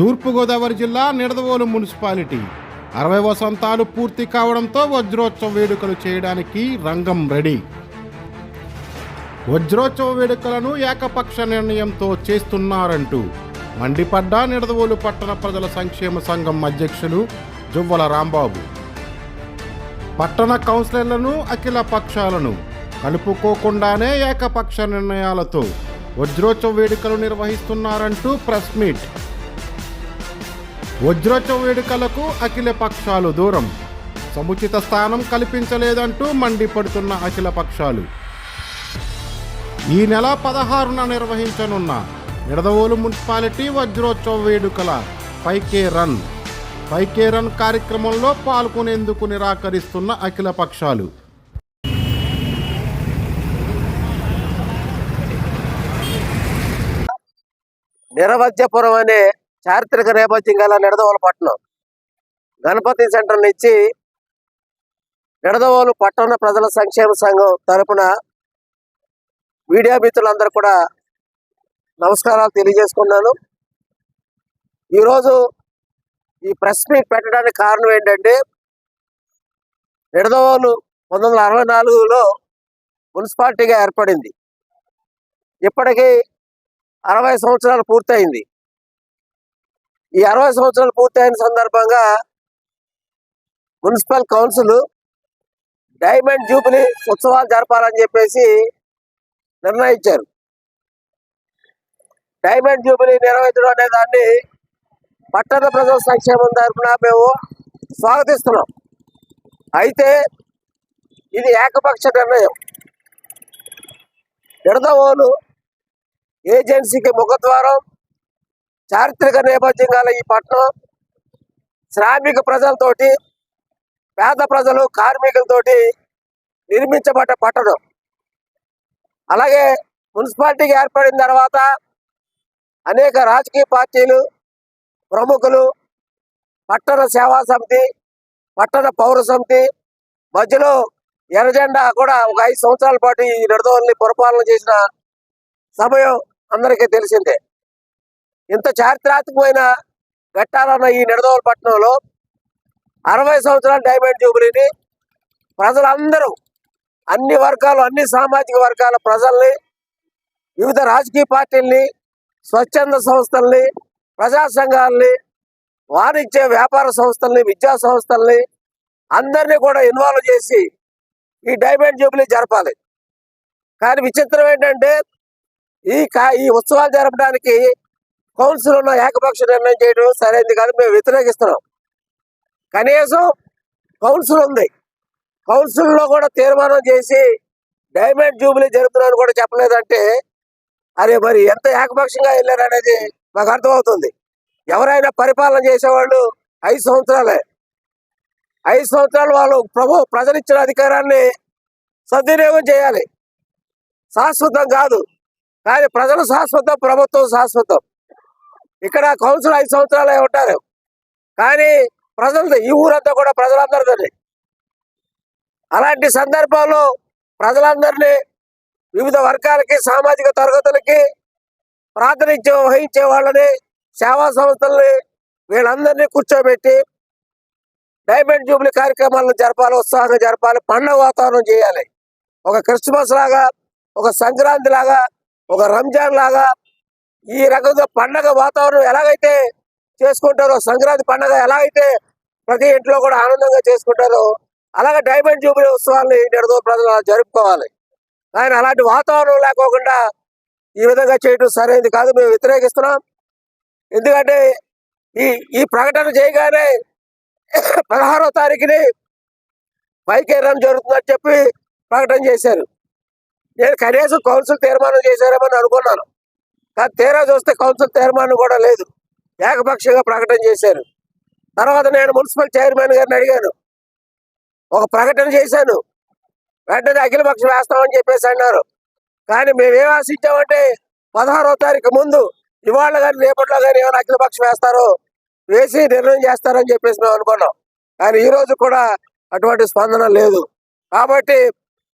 తూర్పుగోదావరి జిల్లా నిడదవోలు మున్సిపాలిటీ. అరవై వసంతాలు పూర్తి కావడంతో వజ్రోత్సవ వేడుకలు చేయడానికి రంగం రెడీ. వజ్రోత్సవ వేడుకలను ఏకపక్ష నిర్ణయంతో చేస్తున్నారంటూ మండిపడ్డ నిడదవోలు పట్టణ ప్రజల సంక్షేమ సంఘం అధ్యక్షులు జువ్వల రాంబాబు. పట్టణ కౌన్సిలర్లను అఖిల పక్షాలను కలుపుకోకుండానే ఏకపక్ష నిర్ణయాలతో వజ్రోత్సవ వేడుకలు నిర్వహిస్తున్నారంటూ ప్రెస్ మీట్. వజ్రోత్సవ వేడుకలకు అఖిల పక్షాలు దూరం. సముచిత స్థానం కల్పించలేదంటూ మండిపడుతున్న అఖిల పక్షాలు. ఈ నెల పదహారున నిర్వహించనున్న నిడదవోలు మున్సిపాలిటీ వజ్రోత్సవ వేడుకల పైకే రన్. పైకే రన్ కార్యక్రమంలో పాల్గొనేందుకు నిరాకరిస్తున్న అఖిల పక్షాలు. నిరవధ్యపురం అనే చారిత్రక నేపథ్యం గల నిడదవోలు పట్టణం. గణపతి సెంటర్ నుంచి నిడదవోలు పట్టణ ప్రజల సంక్షేమ సంఘం తరపున మీడియా మిత్రులందరూ కూడా నమస్కారాలు తెలియజేసుకున్నాను. ఈరోజు ఈ ప్రెస్ మీట్ పెట్టడానికి కారణం ఏంటంటే నిడదవోలు పంతొమ్మిది వందల అరవై నాలుగులో మున్సిపాలిటీగా ఏర్పడింది. ఇప్పటికీ అరవై సంవత్సరాలు పూర్తయింది. ఈ అరవై సంవత్సరాలు పూర్తయిన సందర్భంగా మున్సిపల్ కౌన్సిల్ డైమండ్ జూబ్లీ ఉత్సవాలు జరపాలని చెప్పేసి నిర్ణయించారు. డైమండ్ జూబిలీ నిర్వహించడం అనే దాన్ని పట్టణ ప్రజల సంక్షేమం తరఫున మేము స్వాగతిస్తున్నాం. అయితే ఇది ఏకపక్ష నిర్ణయం. నిడదవోలు ఏజెన్సీకి ముఖద్వారం చారిత్రక నేపథ్యం గల ఈ పట్టణం శ్రామిక ప్రజలతోటి పేద ప్రజలు కార్మికులతోటి నిర్మించబడ్డ పట్టణం. అలాగే మున్సిపాలిటీకి ఏర్పడిన తర్వాత అనేక రాజకీయ పార్టీలు ప్రముఖులు పట్టణ సేవా సమితి పట్టణ పౌర సమితి మధ్యలో ఎర్రజెండా కూడా ఒక ఐదు సంవత్సరాల పాటు ఈ నిడదవల్ని పరిపాలన చేసిన సమయం అందరికీ తెలిసిందే. ఇంత చారిత్రాత్మకమైన ఘట్టాలన్న ఈ నిడదవోలు పట్టణంలో అరవై సంవత్సరాల డైమండ్ జూబిలీని ప్రజలందరూ అన్ని వర్గాలు అన్ని సామాజిక వర్గాల ప్రజల్ని వివిధ రాజకీయ పార్టీల్ని స్వచ్ఛంద సంస్థల్ని ప్రజా సంఘాలని వాణిజ్య వ్యాపార సంస్థల్ని విద్యా సంస్థల్ని అందరినీ కూడా ఇన్వాల్వ్ చేసి ఈ డైమండ్ జూబిలీ జరపాలి. కానీ విచిత్రం ఏంటంటే ఈ ఈ ఉత్సవాలు జరపడానికి కౌన్సిల్ ఉన్న ఏకపక్ష నిర్ణయం చేయడం సరైనది కాదు మేము వ్యతిరేకిస్తున్నాం. కనీసం కౌన్సిల్ ఉంది. కౌన్సిల్లో కూడా తీర్మానం చేసి డైమండ్ జూబిలీ జరుగుతున్నారని కూడా చెప్పలేదంటే అరే మరి ఎంత ఏకపక్షంగా వెళ్ళారు అనేది మాకు అర్థమవుతుంది. ఎవరైనా పరిపాలన చేసేవాళ్ళు ఐదు సంవత్సరాలే. ఐదు సంవత్సరాలు వాళ్ళు ప్రభు ప్రజలిచ్చిన అధికారాన్ని సద్వినియోగం చేయాలి. శాశ్వతం కాదు. కానీ ప్రజలు శాశ్వతం ప్రభుత్వం శాశ్వతం. ఇక్కడ కౌన్సిల్ ఐదు సంవత్సరాలు ఉంటారు. కానీ ప్రజలది ఈ ఊరంతా కూడా ప్రజలందరిది. అలాంటి సందర్భంలో ప్రజలందరినీ వివిధ వర్గాలకి సామాజిక తరగతులకి ప్రాతినిధ్యం వహించే వాళ్ళని సేవా సంస్థల్ని వీళ్ళందరినీ కూర్చోబెట్టి డైమండ్ జూబ్లీ కార్యక్రమాలను జరపాలి ఉత్సాహంగా జరపాలి పండగ వాతావరణం చేయాలి. ఒక క్రిస్మస్ లాగా ఒక సంక్రాంతి లాగా ఒక రంజాన్ లాగా ఈ రకంగా పండగ వాతావరణం ఎలాగైతే చేసుకుంటారో సంక్రాంతి పండగ ఎలాగైతే ప్రతి ఇంట్లో కూడా ఆనందంగా చేసుకుంటారో అలాగే డైమండ్ జూబిలీ ఉత్సవాల్ని నిడదో ప్రజలు జరుపుకోవాలి. ఆయన అలాంటి వాతావరణం లేకోకుండా ఈ విధంగా చేయడం సరైనది కాదు. మేము వ్యతిరేకిస్తున్నాం. ఎందుకంటే ఈ ఈ ప్రకటన చేయగానే పదహారో తారీఖుని పైకి రన్ జరుగుతుందని చెప్పి ప్రకటన చేశారు. నేను కనీసం కౌన్సిల్ తీర్మానం చేశారేమని అనుకున్నాను. కానీ తీరా చూస్తే కౌన్సిల్ తీర్మానం కూడా లేదు. ఏకపక్షంగా ప్రకటన చేశారు. తర్వాత నేను మున్సిపల్ చైర్మన్ గారిని అడిగాను. ఒక ప్రకటన చేశాను. వెంటనే అఖిలపక్షం వేస్తామని చెప్పేసి అన్నారు. కానీ మేమేం ఆశించామంటే పదహారో తారీఖు ముందు ఇవాళ కానీ రేపట్లో కానీ ఏమైనా అఖిలపక్షం వేస్తారో వేసి నిర్ణయం చేస్తారని చెప్పేసి మేము అనుకున్నాం. కానీ ఈ రోజు కూడా అటువంటి స్పందన లేదు. కాబట్టి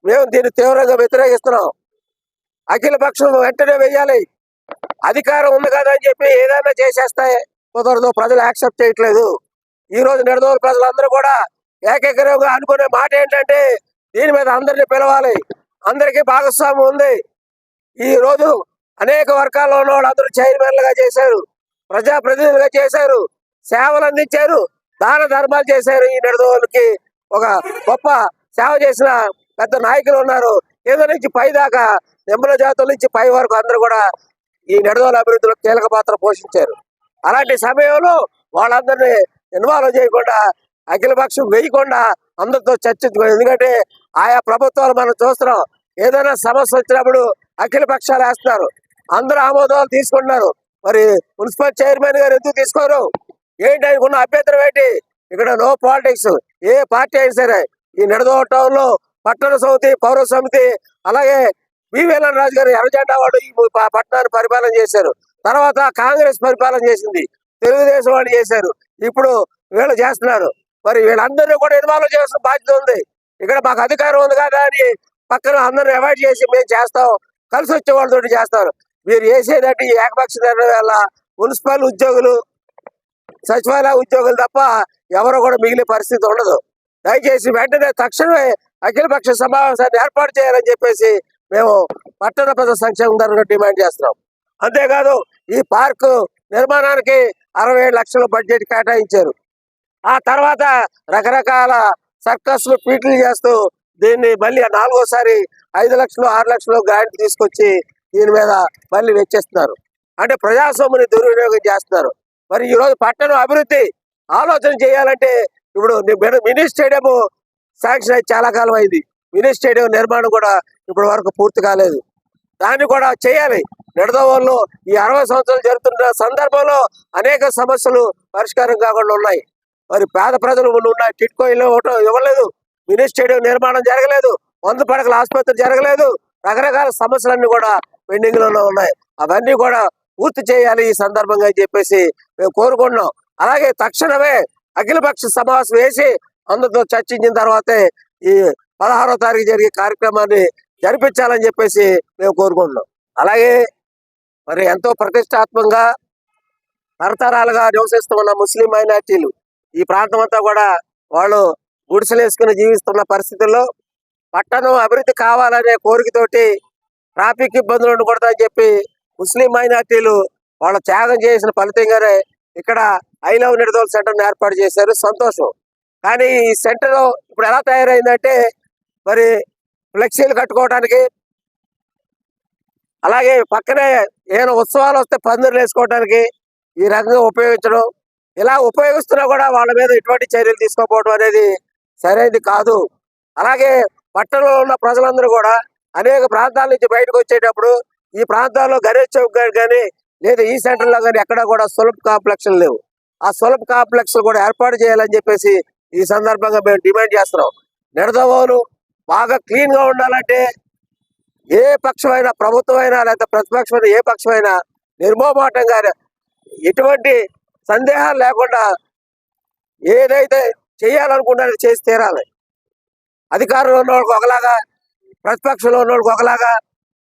మేము దీన్ని తీవ్రంగా వ్యతిరేకిస్తున్నాం. అఖిల పక్షం వెంటనే వెయ్యాలి. అధికారం ఉంది కదా అని చెప్పి ఏదైనా చేసేస్తాయి. కుదరదు ప్రజలు యాక్సెప్ట్ చేయట్లేదు. ఈ రోజు నిడదవోలు ప్రజలందరూ కూడా ఏకగ్రీవంగా అనుకునే మాట ఏంటంటే దీని మీద అందరినీ పిలవాలి. అందరికీ భాగస్వామ్యం ఉంది. ఈ రోజు అనేక వర్గాల్లో ఉన్న వాళ్ళందరూ చైర్మన్లుగా చేశారు. ప్రజాప్రతినిధులుగా చేశారు. సేవలు అందించారు. దాన ధర్మాలు చేశారు ఈ నిడదోళ్ళకి ఒక గొప్ప సేవ చేసిన పెద్ద నాయకులు ఉన్నారు. కింద నుంచి పై దాకా నిమ్మల జాతుల నుంచి పై వరకు అందరూ కూడా ఈ నెడదోల అభివృద్ధిలో కీలక పాత్ర పోషించారు. అలాంటి సమయంలో వాళ్ళందరినీ ఇన్వాల్వ్ చేయకుండా అఖిలపక్షం వేయకుండా అందరితో చర్చించుకోండి ఎందుకంటే ఆయా ప్రభుత్వాలు మనం చూస్తున్నాం ఏదైనా సమస్య వచ్చినప్పుడు అఖిల పక్షాలు వేస్తున్నారు. అందరూ ఆమోదాలు తీసుకుంటున్నారు. మరి మున్సిపల్ చైర్మన్ గారు ఎందుకు తీసుకోరు? ఏంటి అనుకున్న అభ్యంతరం ఏంటి? ఇక్కడ నో పాలిటిక్స్ ఏ పార్టీ అయినా సరే ఈ నిడదవ టౌన్లో పట్టణ సమితి పౌర సమితి అలాగే వివేలన్ రాజు గారు ఎర్రజెండా వాడు ఈ పట్టణాన్ని పరిపాలన చేశారు. తర్వాత కాంగ్రెస్ పరిపాలన చేసింది. తెలుగుదేశం వాళ్ళు చేశారు. ఇప్పుడు వీళ్ళు చేస్తున్నారు. మరి వీళ్ళందరినీ కూడా ఇన్వాల్వ్ చేసిన బాధ్యత ఉంది. ఇక్కడ మాకు అధికారం ఉంది కదా అని పక్కన అందరిని అవాయిడ్ చేసి మేము చేస్తాం. కలిసి వచ్చే వాళ్ళతో చేస్తారు. మీరు చేసేదంటే ఈ ఏకపక్ష నిర్ణయం వల్ల మున్సిపల్ ఉద్యోగులు సచివాలయ ఉద్యోగులు తప్ప ఎవరు కూడా మిగిలే పరిస్థితి ఉండదు. దయచేసి వెంటనే తక్షణమే అఖిలపక్ష సమావేశాన్ని ఏర్పాటు చేయాలని చెప్పేసి మేము పట్టణ ప్రజల సంక్షేమం ధరను డిమాండ్ చేస్తున్నాం. అంతేకాదు ఈ పార్కు నిర్మాణానికి అరవై ఏడు లక్షల బడ్జెట్ కేటాయించారు. ఆ తర్వాత రకరకాల సర్కస్లు పీట్లు చేస్తూ దీన్ని మళ్ళీ నాలుగోసారి ఐదు లక్షలు ఆరు లక్షలు గ్రాంట్ తీసుకొచ్చి దీని మీద మళ్ళీ వెచ్చేస్తున్నారు. అంటే ప్రజాస్వామ్యని దుర్వినియోగం చేస్తున్నారు. మరి ఈరోజు పట్టణం అభివృద్ధి ఆలోచన చేయాలంటే ఇప్పుడు మినీ స్టేడియం శాంక్షన్ అయితే చాలా కాలం అయింది. మినీ స్టేడియం నిర్మాణం కూడా ఇప్పటి వరకు పూర్తి కాలేదు. దాన్ని కూడా చేయాలి. నిడదవోళ్ళు ఈ అరవై సంవత్సరాలు జరుగుతున్న సందర్భంలో అనేక సమస్యలు పరిష్కారం కాకుండా ఉన్నాయి. మరి పేద ప్రజలు ఉన్నాయి. టిట్కో ఇల్లు ఒకటో ఇవ్వలేదు. మినీ స్టేడియం నిర్మాణం జరగలేదు. వంద పడకల ఆసుపత్రి జరగలేదు. రకరకాల సమస్యలన్నీ కూడా పెండింగ్ ఉన్నాయి. అవన్నీ కూడా పూర్తి చేయాలి ఈ సందర్భంగా అని చెప్పేసి మేము కోరుకుంటున్నాం. అలాగే తక్షణమే అఖిలపక్ష సమావేశం వేసి అందరితో చర్చించిన తర్వాతే ఈ పదహారో తారీఖు జరిగే కార్యక్రమాన్ని జరిపించాలని చెప్పేసి మేము కోరుకుంటున్నాం. అలాగే మరి ఎంతో ప్రతిష్టాత్మకంగా తరతరాలుగా నివసిస్తున్న ముస్లిం మైనార్టీలు ఈ ప్రాంతం అంతా కూడా వాళ్ళు గుడిసెలేసుకుని జీవిస్తున్న పరిస్థితుల్లో పట్టణం అభివృద్ధి కావాలనే కోరికతోటి ట్రాఫిక్ ఇబ్బందులు ఉండకూడదని చెప్పి ముస్లిం మైనార్టీలు వాళ్ళు త్యాగం చేసిన ఫలితంగానే ఇక్కడ ఐ లవ్ నిడదోల్ సెంటర్ ఏర్పాటు చేశారు. సంతోషం. కానీ ఈ సెంటర్ ఇప్పుడు ఎలా తయారైందంటే మరి ఫ్లెక్సీలు కట్టుకోవడానికి అలాగే పక్కనే ఏమైనా ఉత్సవాలు వస్తే పందిర్లు వేసుకోవడానికి ఈ రకంగా ఉపయోగించడం. ఇలా ఉపయోగిస్తున్నా కూడా వాళ్ళ మీద ఎటువంటి చర్యలు తీసుకోకపోవడం అనేది సరైనది కాదు. అలాగే పట్టణంలో ఉన్న ప్రజలందరూ కూడా అనేక ప్రాంతాల నుంచి బయటకు వచ్చేటప్పుడు ఈ ప్రాంతాల్లో గణేష్ చౌక్ కానీ లేదా ఈ సెంటర్లో కానీ ఎక్కడ కూడా సులభ కాంప్లెక్స్ లేవు. ఆ సులభ కాంప్లెక్స్ కూడా ఏర్పాటు చేయాలని చెప్పేసి ఈ సందర్భంగా మేము డిమాండ్ చేస్తున్నాం. నిడదవోలు బాగా క్లీన్గా ఉండాలంటే ఏ పక్షమైనా ప్రభుత్వమైనా లేదా ప్రతిపక్షమైన ఏ పక్షమైనా నిర్మోమాటంగా ఎటువంటి సందేహాలు లేకుండా ఏదైతే చేయాలనుకుంటారో చేసి తీరాలి. అధికారంలో ఉన్న వాళ్ళకి ఒకలాగా ప్రతిపక్షంలో ఉన్న వాళ్ళకి ఒకలాగా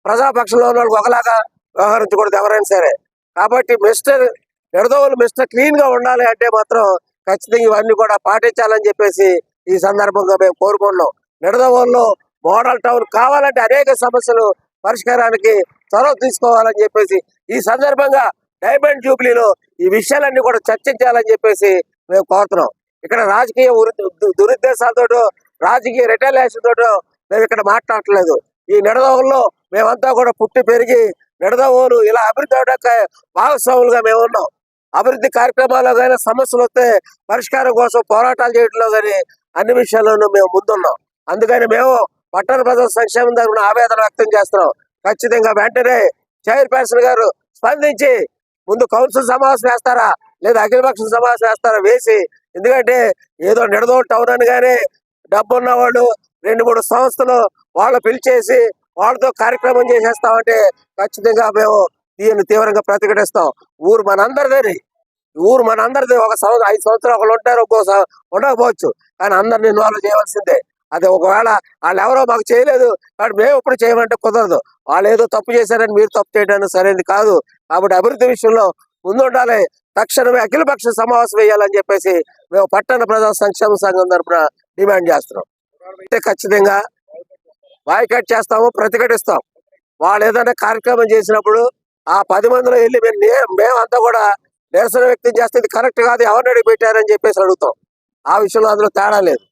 ప్రజాపక్షంలో ఉన్న వాళ్ళకి ఒకలాగా వ్యవహరించకూడదు ఎవరైనా సరే. కాబట్టి మిస్టర్ నిడదవులు మిస్టర్ క్లీన్గా ఉండాలి అంటే మాత్రం ఖచ్చితంగా ఇవన్నీ కూడా పాటించాలని చెప్పేసి ఈ సందర్భంగా మేము కోరుకుంటున్నాం. నిడదవోల్లో మోడల్ టౌన్ కావాలంటే అనేక సమస్యలు పరిష్కారానికి చొరవ తీసుకోవాలని చెప్పేసి ఈ సందర్భంగా డైమండ్ జూబ్లీలో ఈ విషయాలన్నీ కూడా చర్చించాలని చెప్పేసి మేము కోరుతున్నాం. ఇక్కడ రాజకీయ దు- దురుద్దేశాలతో రాజకీయ రిటైలేషన్ తోటో మేము ఇక్కడ మాట్లాడట్లేదు. ఈ నిడదవుల్లో మేమంతా కూడా పుట్టి పెరిగి నిడదవోలు ఇలా అభివృద్ధి అవడానికి భాగస్వాములుగా మేము ఉన్నాం. అభివృద్ధి కార్యక్రమాల్లో కానీ సమస్యలు వస్తే పరిష్కారం కోసం పోరాటాలు చేయడంలో కానీ అన్ని విషయాల్లోనూ మేము ముందున్నాం. అందుకని మేము పట్టణ ప్రజల సంక్షేమం తరపున ఆవేదన వ్యక్తం చేస్తున్నాం. ఖచ్చితంగా వెంటనే చైర్పర్సన్ గారు స్పందించి ముందు కౌన్సిల్ సమావేశం వేస్తారా? లేదా అఖిలపక్ష సమావేశం వేస్తారా? వేసి ఎందుకంటే ఏదో నిడదో టౌన్ అని కానీ డబ్బు వాళ్ళు రెండు మూడు సంస్థలు వాళ్ళు పిలిచేసి వాళ్ళతో కార్యక్రమం చేసేస్తామంటే ఖచ్చితంగా మేము దీన్ని తీవ్రంగా ప్రతిఘటిస్తాం. ఊరు మనందరిదని ఊరు మనందరిది. ఒక సంవత్సరం ఐదు సంవత్సరాలు ఒకళ్ళు ఉంటారు ఒక్కో ఉండకపోవచ్చు. కానీ అందరిని ఇన్వాల్వ్ చేయవలసిందే. అది ఒకవేళ వాళ్ళు ఎవరో మాకు చేయలేదు కాబట్టి మేము ఇప్పుడు చేయమంటే కుదరదు. వాళ్ళు ఏదో తప్పు చేశారని మీరు తప్పు చేయడానికి సరైనది కాదు. కాబట్టి అభివృద్ధి విషయంలో ముందుండాలి. తక్షణమే అఖిలపక్ష సమావేశం వేయాలని చెప్పేసి మేము పట్టణ ప్రజా సంక్షేమ సంఘం తరపున డిమాండ్ చేస్తున్నాం. అయితే ఖచ్చితంగా బాయ్కట్ చేస్తాము ప్రతిఘటిస్తాం. వాళ్ళు ఏదైనా కార్యక్రమం చేసినప్పుడు ఆ పది మందిలో వెళ్ళి మేము మేమంతా కూడా నిరసన వ్యక్తం చేస్తే ఇది కరెక్ట్ కాదు ఎవరిని అడిగి పెట్టారని చెప్పేసి అడుగుతాం. ఆ విషయంలో అందులో తేడా లేదు.